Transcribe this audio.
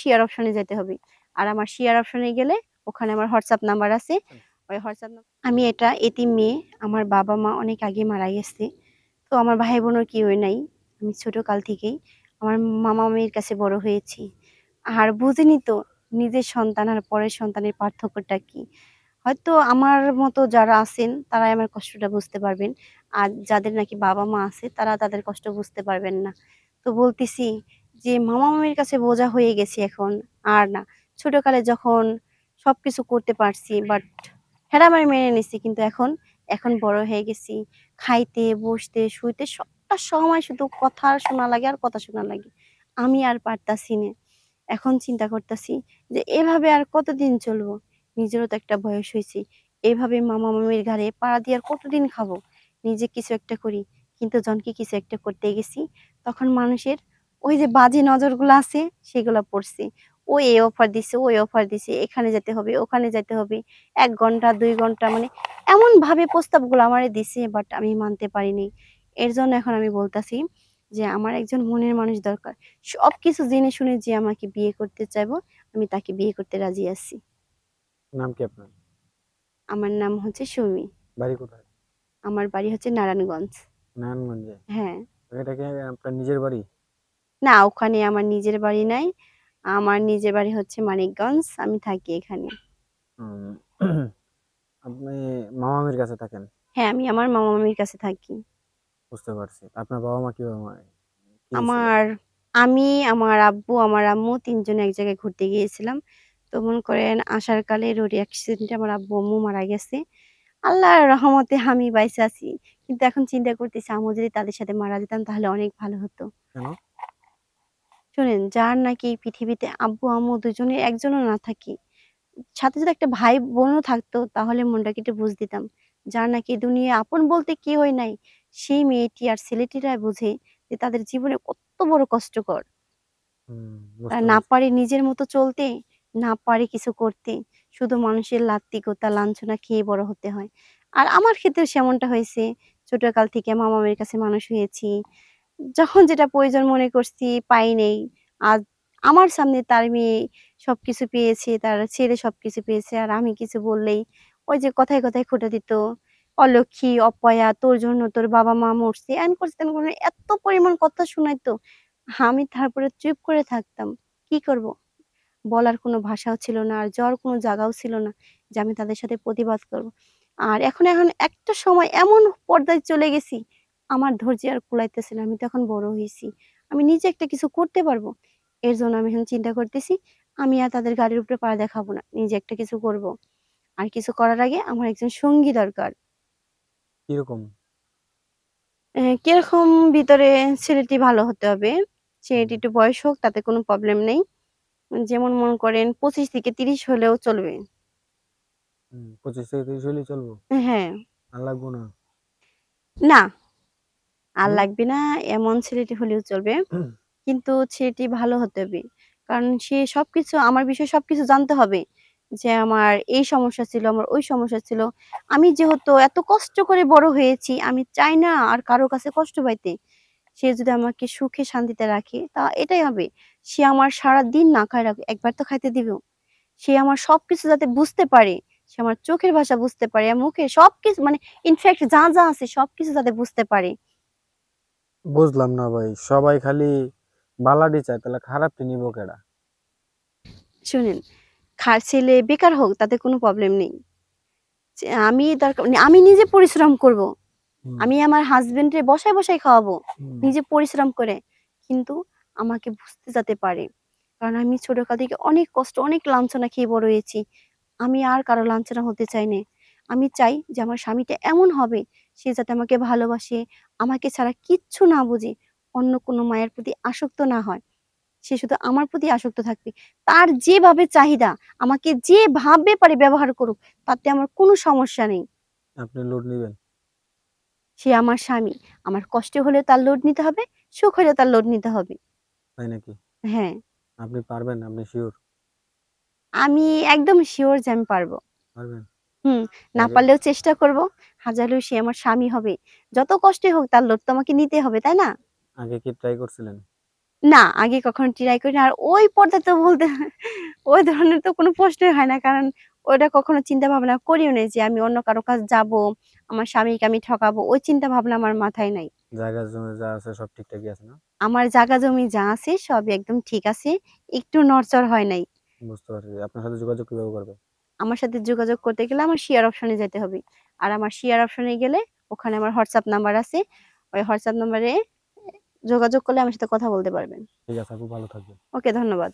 Share অপশনে যেতে হবে। আর আমার শেয়ার অপশনে গেলে ওখানে আমার হোয়াটসঅ্যাপ নাম্বার আছে। ওই হোয়াটসঅ্যাপ আমি এটা এতিম মেয়ে, আমার বাবা মা অনেক আগে মারা গেছে তো আমার ভাই বোনের কেউই নাই, আমি ছোট কাল থেকেই। আমার মামা মামির কাছে বড় হয়েছি। আর বুঝিনি তো নিজের সন্তান আর পরের সন্তানের পার্থক্যটা কি? হয়তো আমার মতো যারা আছেন, তারাই আমার কষ্টটা বুঝতে পারবেন। আর যাদের নাকি বাবা মা আছে, তারা তাদের কষ্ট বুঝতে পারবেন না। তো বলতেছি যে মামা মামির কাছে বোঝা হয়ে গেছি এখন, আর না। ছোটকালে যখন সবকিছু করতে পারছি বাট হ্যাঁ আমি মেনে নিছি, কিন্তু এখন এখন বড় হয়ে গেছি। খাইতে, বসতে, শুইতে সবটা সময় শুধু কথা শোনা লাগে আর কথা শোনা লাগে। আমি আর পারতাছি না। এখন চিন্তা করতেছি যে এভাবে আর কতদিন চলবো? নিজেরও তো একটা বয়স হয়েছি। এভাবে মামা মামির ঘাড়ে পাড়া দিয়ে আর কতদিন খাব? নিজে কিছু একটা করি, কিন্তু জনকে কিছু একটা করতে গেছি। তখন মানুষের ওই যে বাজে নজরগুলো আছে সেগুলো পড়ছে। ও এই অফার দিছে ওই অফার দিছে এখানে যেতে হবে ওখানে যেতে হবে। এক ঘণ্টা দুই ঘণ্টা মানে এমন ভাবে প্রস্তাবগুলো আমারে দিছে বাট আমি মানতে পারিনি। এর জন্য এখন আমি বলতেছি যে আমার একজন মনের মানুষ দরকার। সবকিছু জেনে শুনে যে আমাকে বিয়ে করতে চাইব আমি তাকে বিয়ে করতে রাজি আছি। নাম কি আপনার? আমার নাম হচ্ছে সুমি। বাড়ি কোথায়? আমার বাড়ি হচ্ছে নারায়ণগঞ্জ। নারায়ণগঞ্জে? হ্যাঁ। এটা কি আপনার নিজের বাড়ি? না ওখানে আমার নিজের বাড়ি নাই। আমার নিজের বাড়ি হচ্ছে মানিকগঞ্জ আমি থাকি এখানে। আপনি মামামির কাছে থাকেন? হ্যাঁ আমি আমার মামা মামির কাছে থাকি। বুঝতে পারছি। আপনার বাবা মা কীভাবে? আমার আমি আমার আব্বু আমার আম্মু তিনজন এক জায়গায় ঘুরতে গিয়েছিলাম। তো মনে করেন আসার কালে রোড অ্যাক্সিডেন্টে আমার আব্বু আম্মু মারা গেছে। আল্লাহর রহমতে আমি বাইসে আছি। কিন্তু এখন চিন্তা করতেছি আম্মু যদি তাদের সাথে মারা যেতাম তাহলে অনেক ভালো হতো। কেন? শোনেন যার নাকি এই পৃথিবীতে আব্বু আম্মু দুজনে একজনও না থাকি। সাথে যদি একটা ভাই বোনও থাকতো তাহলে মনটাকে একটু বুঝ দিতাম যার নাকি দুনিয়া আপন বলতে কেউই নাই সেই মেয়েটি আর ছেলেটিরা বোঝে যে তাদের জীবনে কত বড় কষ্টকর। তারা না পারে নিজের মতো চলতে না পারে কিছু করতে শুধু মানুষের লাত্তিকতা লাঞ্ছনা খেয়ে বড় হতে হয়। আর আমার ক্ষেত্রে সেমনটা হয়েছে। ছোটকাল থেকে মামামের কাছে মানুষ হয়েছি। যখন যেটা প্রয়োজন মনে করছি পাই নেই। আজ আমার সামনে তার মেয়ে সবকিছু পেয়েছে, তার ছেলে সবকিছু পেয়েছে, আর আমি কিছু বললেই ওই যে কথায় কথায় খুঁটে দিত, অলক্ষী, অপয়া, তোর জন্য তোর বাবা মা মরছে। এন করছে এত পরিমাণ কথা শোনাইতো। আমি তারপরে চুপ করে থাকতাম। কি করব? বলার কোনো ভাষাও ছিল না, আর যাওয়ার কোনো জায়গাও ছিল না যে আমি তাদের সাথে প্রতিবাদ করব। আর এখন এখন একটা সময় এমন পর্দায় চলে গেছি আমার ধৈর্য আর কুলাইতেছে না আমি তো এখন বড় হয়েছি। আমি নিজে একটা কিছু করতে পারব এর জন্য আমি এখন চিন্তা করতেছি আমি আর তাদের গাড়ির উপরে পা দেখাবো না নিজে একটা কিছু করব। আর কিছু করার আগে আমার একজন সঙ্গী দরকার। কীরকম? কীরকম ভিতরে ছেলেটি ভালো হতে হবে ছেলেটি একটু বয়স হোক তাতে কোনো প্রবলেম নেই। যেমন মনে করেন পঁচিশ থেকে তিরিশ হলেও চলবে। পঁচিশ থেকে তিরিশ হলেই চলবো? হ্যাঁ। আর লাগবো না? না। আর লাগবে না এমন ছেলেটি হলেও চলবে। কিন্তু ছেলেটি ভালো হতে হবে। কারণ সে সবকিছু আমার বিষয়ে সবকিছু জানতে হবে যে আমার এই সমস্যা ছিল আমার ওই সমস্যা ছিল। আমি যেহেতু এত কষ্ট করে বড় হয়েছি আমি চাই না আর কারও কাছে কষ্ট পাইতে। সে যদি আমাকে সুখে শান্তিতে রাখে তা এটাই হবে। সে আমার সারা দিন না খায় রাখবে একবার তো খাইতে দিব সে আমার সবকিছু যাতে বুঝতে পারে সে আমার চোখের ভাষা বুঝতে পারে মুখে সবকিছু মানে ইনফ্যাক্ট যা যা আছে সবকিছু যাতে বুঝতে পারে। বুঝলাম না ভাই সবাই খালি বালাডি চায় তাহলে খারাপটি নিব কেডা? শুনেন খার ছেলে বেকার হোক তাতে কোনো প্রবলেম নেই। যে আমি দরকার মানে আমি নিজে পরিশ্রম করব। আমি আমার হাজবেন্ডে বসায় বসায় খাওয়াবো নিজে পরিশ্রম করে। কিন্তু আমাকে বুঝতে যেতে পারে কারণ আমি ছোটকাল থেকে অনেক কষ্ট অনেক লাঞ্ছনা খেয়ে বড় হয়েছি। আমি আর কারও লাঞ্ছনা হতে চাই না। আমি চাই যে আমার স্বামীটা এমন হবে সে যাতে আমাকে ভালোবাসে। আমাকে ছাড়া কিচ্ছু না বুঝে অন্য কোনো মায়ের প্রতি আসক্ত না হয়। সে শুধু আমার প্রতি আসক্ত থাকবে। তার যেভাবে চাহিদা আমাকে যেভাবে পারে ব্যবহার করুক তাতে আমার কোনো সমস্যা নেই। আপনি লোড নিবেন? সে আমার স্বামী। আমার কষ্ট হলে তার লোড নিতে হবে সুখ হলে তার লোড নিতে হবে। তাই নাকি? হ্যাঁ। আপনি পারবেন আপনি শিওর আমি একদম শিওর যে আমি পারব। পারবেন। না তবে- পারলেও চেষ্টা করব। হাজার হলেও সে আমার স্বামী হবে। যত কষ্টই হোক তার লোড তো আমাকে নিতে হবে তাই না? আগে কি ট্রাই করছিলেন? না আগে কখনো ট্রাই করিনি। আর ওই পর্দা তো বলতে ওই ধরনের তো কোনো প্রশ্নই হয় না। কারণ ওটা কখনো চিন্তা ভাবনা করিও নাই যে আমি অন্য কারও কাছে যাব আমার স্বামীকে আমি ঠকাবো। ওই চিন্তা ভাবনা আমার মাথায় নাই। জায়গা জমি যা আছে সব ঠিকঠাকই আছে না? আমার জায়গা জমি যা আছে সবই একদম ঠিক আছে। একটু নড়চড় হয় নাই। বুঝতে পারছি। আপনার সাথে যোগাযোগ কীভাবে করবে? আমার সাথে যোগাযোগ করতে গেলে আমার শেয়ার অপশনে যেতে হবে। আর আমার শেয়ার অপশনে গেলে ওখানে আমার হোয়াটসঅ্যাপ নাম্বার আছে। ওই হোয়াটসঅ্যাপ নাম্বারে যোগাযোগ করলে আমার সাথে কথা বলতে পারবেন। ঠিক আছে আপু ভালো থাকবেন। ওকে ধন্যবাদ।